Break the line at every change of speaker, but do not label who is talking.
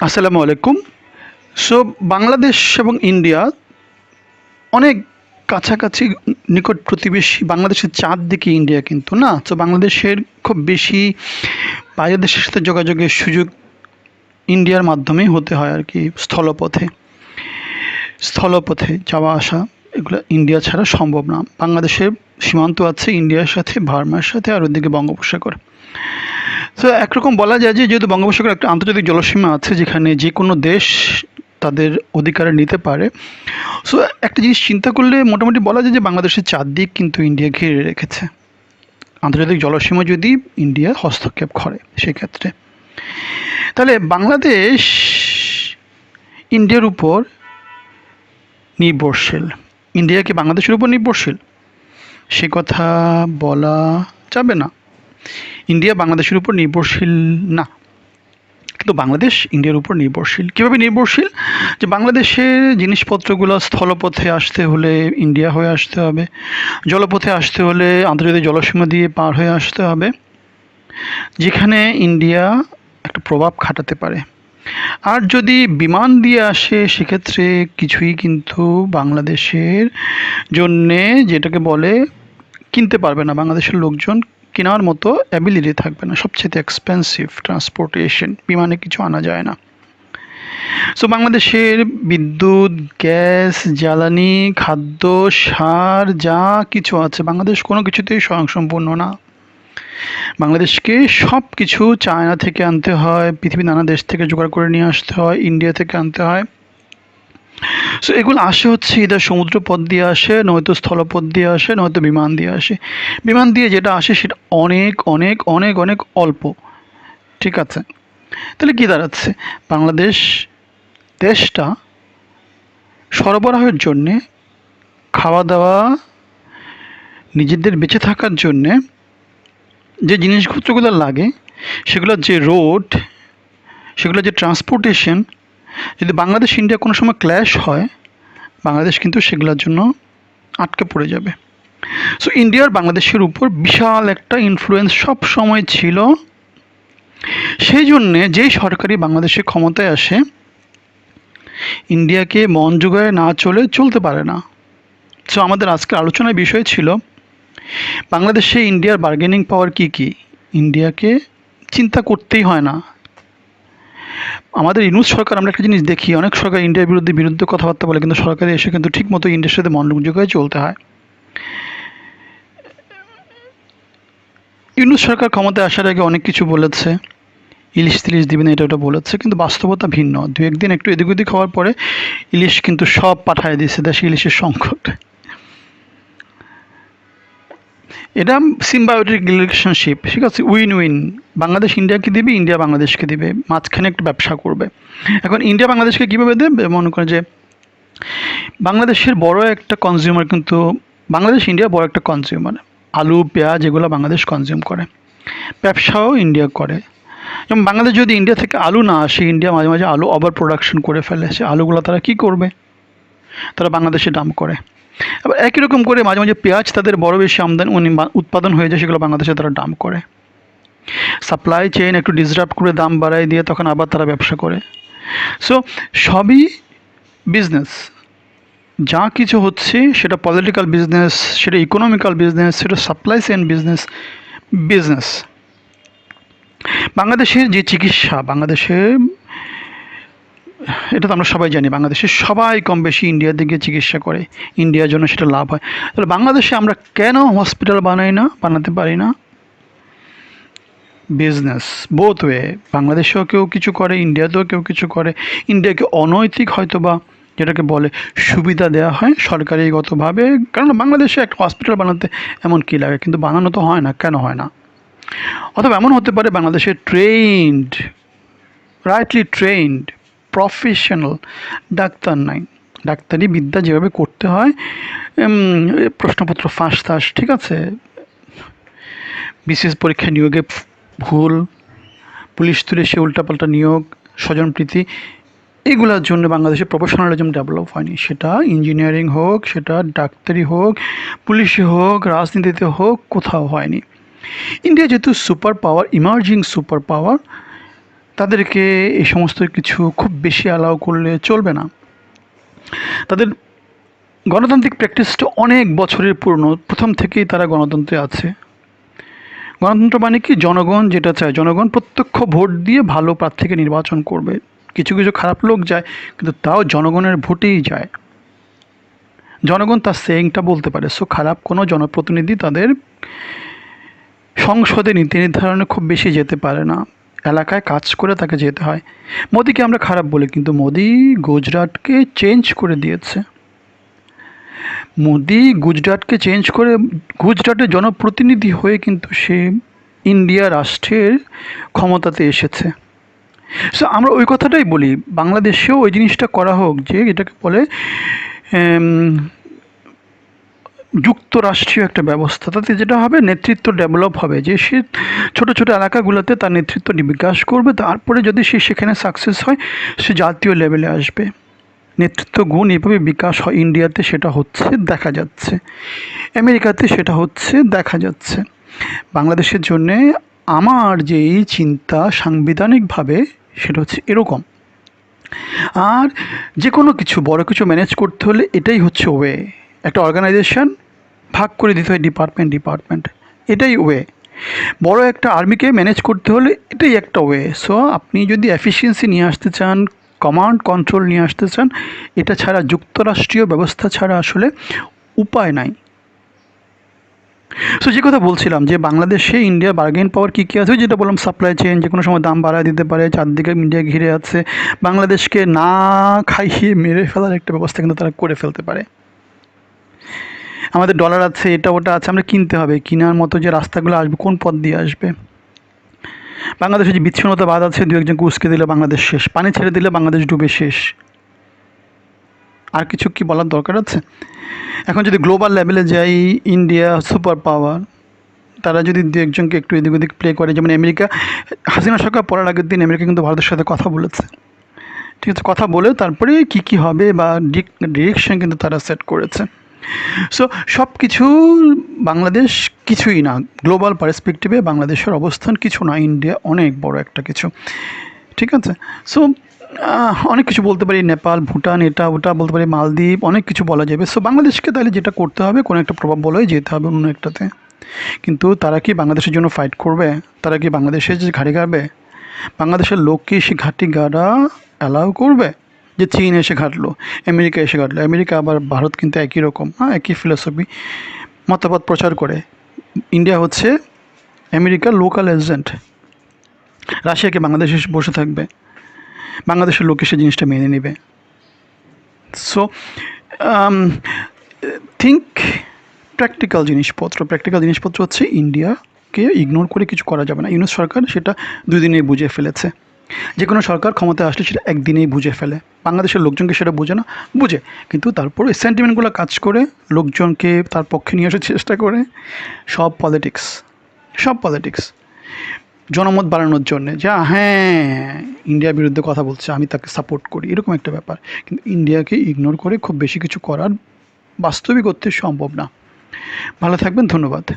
আসসালামু আলাইকুম। সো, বাংলাদেশ এবং ইন্ডিয়া অনেক কাছাকাছি নিকট প্রতিবেশী বাংলাদেশের চার দিকে ইন্ডিয়া কিন্তু না? তো বাংলাদেশের খুব বেশি বাইরের দেশের সাথে যোগাযোগের সুযোগ ইন্ডিয়ার মাধ্যমেই হতে হয় আর কি, স্থলপথে। স্থলপথে যাওয়া আসা, এগুলো ইন্ডিয়া ছাড়া সম্ভব না। বাংলাদেশের সীমান্ত আছে ইন্ডিয়ার সাথে ভার্মার সাথে আর ওদিকে বঙ্গোপসাগর। তো একরকম বলা যায় যে যেহেতু বঙ্গোপসাগর একটা আন্তর্জাতিক জলসীমা আছে যেখানে যে কোনো দেশ তাদের অধিকারে নিতে পারে। সো একটা জিনিস চিন্তা করলে মোটামুটি বলা যায় যে বাংলাদেশের চারদিক কিন্তু ইন্ডিয়া ঘিরে রেখেছে। আন্তর্জাতিক জলসীমা যদি ইন্ডিয়া হস্তক্ষেপ করে সেক্ষেত্রে। তাহলে বাংলাদেশ ইন্ডিয়ার উপর নির্ভরশীল। ইন্ডিয়া কি বাংলাদেশের উপর নির্ভরশীল? সে কথা বলা যাবে না। ইন্ডিয়া বাংলাদেশের উপর নির্ভরশীল না। কিন্তু বাংলাদেশ ইন্ডিয়ার উপর নির্ভরশীল। কীভাবে নির্ভরশীল? যে বাংলাদেশের জিনিসপত্রগুলো স্থলপথে আসতে হলে ইন্ডিয়া হয়ে আসতে হবে। জলপথে আসতে হলে আন্তর্জাতিক জলসীমা দিয়ে পার হয়ে আসতে হবে। যেখানে ইন্ডিয়া একটা প্রভাব খাটাতে পারে। আর যদি বিমান দিয়ে আসে, সেক্ষেত্রে কিছুই কিন্তু বাংলাদেশের জন্যে যেটাকে বলে কিনতে পারবে না। বাংলাদেশের লোকজন কেনার মতো অ্যাবিলিটি থাকবে না। সবচেয়ে এক্সপেন্সিভ ট্রান্সপোর্টেশন বিমানে কিছু আনা যায় না। সো বাংলাদেশের বিদ্যুৎ, গ্যাস, জ্বালানি, খাদ্য, সার যা কিছু আছে, বাংলাদেশ কোনো কিছুতেই স্বয়ংসম্পূর্ণ না। বাংলাদেশকে সব কিছু চায়না থেকে আনতে হয়, পৃথিবীর নানা দেশ থেকে জোগাড় করে নিয়ে আসতে হয়, ইন্ডিয়া থেকে আনতে হয়। সো এগুলো আসে হচ্ছে এদের সমুদ্র পথ দিয়ে আসে, নয়তো স্থলপথ দিয়ে আসে, নয়তো বিমান দিয়ে আসে। বিমান দিয়ে যেটা আসে সেটা অনেক অনেক অনেক অনেক অল্প। ঠিক আছে? তাহলে কী দাঁড়াচ্ছে? বাংলাদেশ দেশটা সরবরাহের জন্যে খাওয়া দাওয়া নিজেদের বেঁচে থাকার জন্যে যে জিনিসপত্রগুলো লাগে, সেগুলো যে রোড সেগুলো যে ট্রান্সপোর্টেশন যদি বাংলাদেশ, ইন্ডিয়া কোনো সময় ক্ল্যাশ হয়, বাংলাদেশ কিন্তু সেগুলোর জন্য আটকে পড়ে যাবে। সো ইন্ডিয়ার বাংলাদেশের উপর বিশাল একটা ইনফ্লুয়েন্স সব সময় ছিল। সেই জন্যে যেই সরকারি বাংলাদেশে ক্ষমতায় আসে, ইন্ডিয়াকে মন যোগায় না চলে চলতে পারে না। সো আমাদের আজকের আলোচনার বিষয় ছিল, বাংলাদেশে ইন্ডিয়ার বার্গেনিং পাওয়ার কি কি? ইন্ডিয়াকে চিন্তা করতেই হয় না। আমাদের ইউনুস সরকার, আমরা একটা জিনিস দেখি, অনেক সরকার ইন্ডিয়ার বিরুদ্ধে বিরুদ্ধে কথাবার্তা বলে, কিন্তু সরকারে এসে কিন্তু ঠিক মতো ইন্ডিয়ার সাথে মনোযোগ হয়ে চলতে হয়। ইউনুস সরকার ক্ষমতায় আসার আগে অনেক কিছু বলেছে, ইলিশ তিলিশ দিবে না, এটা ওটা বলেছে, কিন্তু বাস্তবতা ভিন্ন। দু একদিন একটু এদিক ওদিক হওয়ার পরে ইলিশ কিন্তু সব পাঠায় দিয়েছে, দেশে ইলিশের সংকট। এটা সিম্বায়োটিক রিলেশনশিপ ঠিক আছে? উইন উইন বাংলাদেশ ইন্ডিয়াকে দিবে, ইন্ডিয়া বাংলাদেশকে দিবে, মাঝখানে একটা ব্যবসা করবে। এখন ইন্ডিয়া বাংলাদেশকে কীভাবে দেবে? মনে করে যে বাংলাদেশের বড় একটা কনজিউমার কিন্তু, বাংলাদেশ ইন্ডিয়া বড় একটা কনজিউমার আলু, পেঁয়াজ এগুলো বাংলাদেশ কনজিউম করে। ব্যবসাও ইন্ডিয়া করে। যেমন বাংলাদেশ যদি ইন্ডিয়া থেকে আলু না আসে, ইন্ডিয়া মাঝে মাঝে আলু ওভার প্রোডাকশন করে ফেলে, সে আলুগুলো তারা কী করবে? তারা বাংলাদেশে দাম করে। আবার একই রকম করে মাঝে মাঝে পেঁয়াজ তাদের বড় বেশি আমদানি উৎপাদন হয়ে যায়, সেগুলো বাংলাদেশে তারা দাম করে। সাপ্লাই চেইন একটু ডিসরাপ্ট করে দাম বাড়ায় দিয়ে তখন আবার তারা ব্যবসা করে। সো সবই বিজনেস যা কিছু হচ্ছে সেটা পলিটিক্যাল বিজনেস সেটা ইকোনমিক্যাল বিজনেস সেটা সাপ্লাই চেইন বিজনেস বিজনেস বাংলাদেশের যে চিকিৎসা বাংলাদেশের এটা তো আমরা সবাই জানি বাংলাদেশের সবাই কম বেশি ইন্ডিয়ার দিকে চিকিৎসা করে ইন্ডিয়ার জন্য সেটা লাভ হয়। তাহলে বাংলাদেশে আমরা কেন হসপিটাল বানাই না, বানাতে পারি না? বিজনেস বোথ ওয়ে বাংলাদেশেও কেউ কিছু করে ইন্ডিয়াতেও কেউ কিছু করে। ইন্ডিয়াকে অনৈতিক হয়তো বা যেটাকে বলে সুবিধা দেওয়া হয় সরকারিগতভাবে, কারণ বাংলাদেশে একটা হসপিটাল বানাতে এমন কী লাগে? কিন্তু বানানো তো হয় না, কেন হয় না? অথবা এমন হতে পারে বাংলাদেশে trained rightly trained professional doctor নাই। ডাক্তারি বিদ্যা যেভাবে করতে হয় প্রশ্নপত্র ফাঁস তাস, ঠিক আছে? বিশেষ পরীক্ষা নিয়োগে ভুল, পুলিশ তুলে সে উল্টাপাল্টা নিয়োগ, স্বজনপ্রীতি, এগুলোর জন্য বাংলাদেশে প্রফেশনালিজম ডেভেলপ হয়নি। সেটা ইঞ্জিনিয়ারিং হোক, সেটা ডাক্তারি হোক, পুলিশে হোক, রাজনীতিতে হোক, কোথাও হয়নি। ইন্ডিয়া যেহেতু super power emerging super power তাদেরকে এই সমস্ত কিছু খুব বেশি অ্যালাউ করলে চলবে না। তাদের গণতান্ত্রিক প্র্যাকটিসটা অনেক বছরের পুরনো। প্রথম থেকেই তারা গণতন্ত্রে আছে। গণতন্ত্র মানে কি? জনগণ যেটা চায়, জনগণ প্রত্যক্ষ ভোট দিয়ে ভালো প্রার্থীকে নির্বাচন করবে। কিছু কিছু খারাপ লোক যায়, কিন্তু তাও জনগণের ভোটেই যায়। জনগণ তার সেইংটা বলতে পারে। সো খারাপ কোনো জনপ্রতিনিধি তাদের সংসদে নীতি নির্ধারণে খুব বেশি যেতে পারে না। এলাকায় কাজ করে তাকে যেতে হয়। মোদিকে আমরা খারাপ বলি, কিন্তু মোদি গুজরাটকে চেঞ্জ করে দিয়েছে। মোদি গুজরাটকে চেঞ্জ করে, গুজরাটের জনপ্রতিনিধি হয়ে কিন্তু সে ইন্ডিয়া রাষ্ট্রের ক্ষমতাতে এসেছে। সো আমরা ওই কথাটাই বলি, বাংলাদেশেও ওই জিনিসটা করা হোক যে এটাকে বলে যুক্তরাষ্ট্রীয় একটা ব্যবস্থা। তাতে যেটা হবে, নেতৃত্ব ডেভেলপ হবে। যে সে ছোটো ছোটো এলাকাগুলোতে তার নেতৃত্ব বিকাশ করবে। তারপরে যদি সে সেখানে সাকসেস হয়, সে জাতীয় লেভেলে আসবে। নেতৃত্ব গুণ এভাবে বিকাশ হয়। ইন্ডিয়াতে সেটা হচ্ছে, দেখা যাচ্ছে। আমেরিকাতে সেটা হচ্ছে, দেখা যাচ্ছে। বাংলাদেশের জন্যে আমার যে এই চিন্তা সাংবিধানিকভাবে, সেটা হচ্ছে এরকম। আর যে কোনো কিছু, বড় কিছু ম্যানেজ করতে হলে এটাই হচ্ছে ওয়ে একটা অর্গানাইজেশন ভাগ করে দিতে হয় ডিপার্টমেন্ট ডিপার্টমেন্ট এটাই ওয়ে বড় একটা আর্মিকে ম্যানেজ করতে হলে এটাই একটা ওয়ে সো আপনি যদি এফিসিয়েন্সি নিয়ে আসতে চান কমান্ড কন্ট্রোল নিয়ে আসতে চান, এটা ছাড়া যুক্তরাষ্ট্রীয় ব্যবস্থা ছাড়া আসলে উপায় নাই। সো যে কথা বলছিলাম যে বাংলাদেশে ইন্ডিয়া বার্গেন পাওয়ার কী কী আছে যেটা বললাম সাপ্লাই চেন যে কোনো সময় দাম বাড়ায় দিতে পারে, চারদিকে ইন্ডিয়া ঘিরে আছে। বাংলাদেশকে না খাইয়ে মেরে ফেলার একটা ব্যবস্থা কিন্তু তারা করে ফেলতে পারে। আমাদের ডলার আছে, এটা ওটা আছে, আমরা কিনতে হবে। কেনার মতো যে রাস্তাগুলো আসবে, কোন পথ দিয়ে আসবে? বাংলাদেশে যে বিচ্ছিন্নতা বাদ আছে, দু একজনকে উস্কে দিলে বাংলাদেশ শেষ, পানি ছেড়ে দিলে বাংলাদেশ ডুবে শেষ। আর কিছু কি বলার দরকার আছে? এখন যদি গ্লোবাল লেভেলে যাই ইন্ডিয়া সুপার পাওয়ার তারা যদি দু একজনকে একটু এদিক ওদিক প্লে করে, যেমন আমেরিকা, হাসিনা সরকার পড়ার আগের দিন আমেরিকা কিন্তু ভারতের সাথে কথা বলেছে। ঠিক আছে, কথা বলে তারপরে কি কি হবে বা ডিরেকশন কিন্তু তারা সেট করেছে। সো সব কিছু বাংলাদেশ কিছুই না। গ্লোবাল পার্সপেক্টিভে বাংলাদেশের অবস্থান কিছু না। ইন্ডিয়া অনেক বড় একটা কিছু। ঠিক আছে? সো অনেক কিছু বলতে পারি। নেপাল, ভুটান, এটা ওটা বলতে পারি। মালদ্বীপ, অনেক কিছু বলা যাবে। সো বাংলাদেশকে তাহলে যেটা করতে হবে, কোনো একটা প্রভাব বলে যেতে হবে অন্য একটাতে। কিন্তু তারা কি বাংলাদেশের জন্য ফাইট করবে? তারা কি বাংলাদেশে যে ঘাড়ি গাড়বে? বাংলাদেশের লোক কি সে ঘাটি গাড়া অ্যালাউ করবে? যে চীন এসে ঘাটলো, আমেরিকা এসে ঘাটলো, আমেরিকা আবার ভারত কিন্তু একই রকম হ্যাঁ একই ফিলোসফি মতামত প্রচার করে। ইন্ডিয়া হচ্ছে আমেরিকার লোকাল এজেন্ট রাশিয়াকে বাংলাদেশে এসে বসে থাকবে। বাংলাদেশের লোক এসে জিনিসটা মেনে নেবে। সো থিঙ্ক প্র্যাকটিক্যাল জিনিসপত্র। প্র্যাকটিক্যাল জিনিসপত্র হচ্ছে ইন্ডিয়াকে ইগনোর করে কিছু করা যাবে না। ইউনুস সরকার সেটা দুই দিনেই বুঝে ফেলেছে। যে কোনো সরকার ক্ষমতায় আসলে সেটা একদিনেই বুঝে ফেলে। বাংলাদেশের লোকজনকে সেটা বোঝে না, বুঝে। কিন্তু তারপরে সেন্টিমেন্টগুলো কাজ করে, লোকজনকে তার পক্ষে নিয়ে আসার চেষ্টা করে। সব পলিটিক্স সব পলিটিক্স জনমত বাড়ানোর জন্যে। যা হ্যাঁ ইন্ডিয়ার বিরুদ্ধে কথা বলছে, আমি তাকে সাপোর্ট করি, এরকম একটা ব্যাপার। কিন্তু ইন্ডিয়াকে ইগনোর করে খুব বেশি কিছু করার বাস্তবিক অর্থে সম্ভব না। ভালো থাকবেন, ধন্যবাদ।